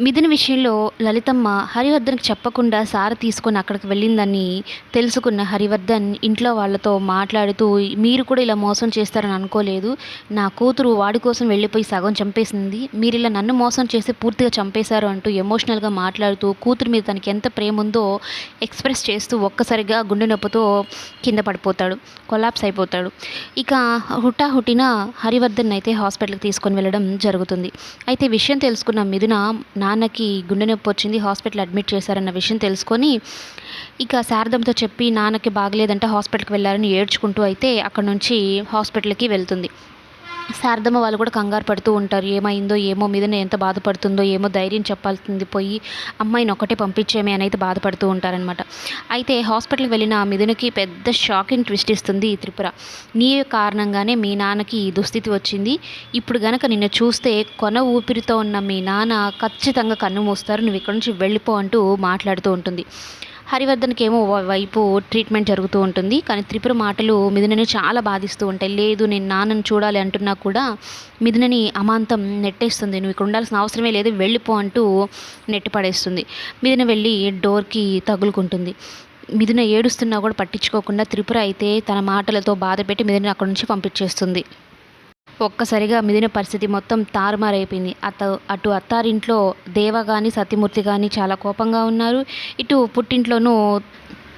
మిథున విషయంలో లలితమ్మ హరివర్ధన్కి చెప్పకుండా సార తీసుకొని అక్కడికి వెళ్ళిందని తెలుసుకున్న హరివర్ధన్ ఇంట్లో వాళ్ళతో మాట్లాడుతూ మీరు కూడా ఇలా మోసం చేస్తారని అనుకోలేదు. నా కూతురు వాడి కోసం వెళ్ళిపోయి సగం చంపేసింది. మీరు ఇలా నన్ను మోసం చేసి పూర్తిగా చంపేశారు అంటూ ఎమోషనల్గా మాట్లాడుతూ కూతురు మీద తనకి ఎంత ప్రేమ ఉందో ఎక్స్ప్రెస్ చేస్తూ ఒక్కసారిగా గుండె నొప్పితో కింద పడిపోతాడు కొలాప్స్ అయిపోతాడు. ఇక హుటాహుటిన హరివర్ధన్ అయితే హాస్పిటల్కి తీసుకొని వెళ్ళడం జరుగుతుంది. అయితే విషయం తెలుసుకున్న మిథున నాన్నకి గుండె నొప్పి వచ్చింది హాస్పిటల్ అడ్మిట్ చేశారన్న విషయం తెలుసుకొని ఇక శారదంతో చెప్పి నాన్నకి బాగలేదంటే హాస్పిటల్కి వెళ్ళారని ఏడ్చుకుంటూ అయితే అక్కడ నుంచి హాస్పిటల్కి వెళ్తుంది. శారదమ్మ వాళ్ళు కూడా కంగారు పడుతూ ఉంటారు. ఏమైందో ఏమో మీదనే ఎంత బాధపడుతుందో ఏమో ధైర్యం చెప్పాల్సింది పోయి అమ్మాయిని ఒక్కటే పంపించేమే అని అయితే బాధపడుతూ ఉంటారనమాట అయితే హాస్పిటల్కి వెళ్ళిన ఆ మిథునకి పెద్ద షాకింగ్ ట్విస్ట్ ఇస్తుంది ఈ త్రిపుర. నీ కారణంగానే మీ నాన్నకి ఈ దుస్థితి వచ్చింది. ఇప్పుడు గనక నిన్ను చూస్తే కొన ఊపిరితో ఉన్న మీ నాన్న ఖచ్చితంగా కన్ను మూస్తారు. నువ్వు ఇక్కడ నుంచి వెళ్ళిపో అంటూ మాట్లాడుతూ ఉంటుంది. హరివర్ధన్కి ఏమో వైపు ట్రీట్మెంట్ జరుగుతూ ఉంటుంది. కానీ త్రిపుర మాటలు మిథునని చాలా బాధిస్తూ ఉంటాయి. లేదు నేను నాన్నను చూడాలి అంటున్నా కూడా మిథునని అమాంతం నెట్టేస్తుంది. నువ్వు ఇక్కడ ఉండాల్సిన అవసరమే లేదు వెళ్ళిపో అంటూ నెట్టి పడేస్తుంది. మిథున వెళ్ళి డోర్కి తగులుకుంటుంది. మిథున ఏడుస్తున్నా కూడా పట్టించుకోకుండా త్రిపుర అయితే తన మాటలతో బాధ పెట్టి మిథున అక్కడి నుంచి పంపించేస్తుంది. ఒక్కసారిగా మిదిన పరిస్థితి మొత్తం తారుమారైపోయింది. అత అటు అత్తారింట్లో దేవ కానీ సత్యమూర్తి కానీ చాలా కోపంగా ఉన్నారు. ఇటు పుట్టింట్లోనూ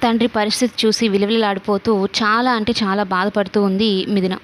తండ్రి పరిస్థితి చూసి విలువలాడిపోతూ చాలా అంటే చాలా బాధపడుతూ ఉంది మిదిన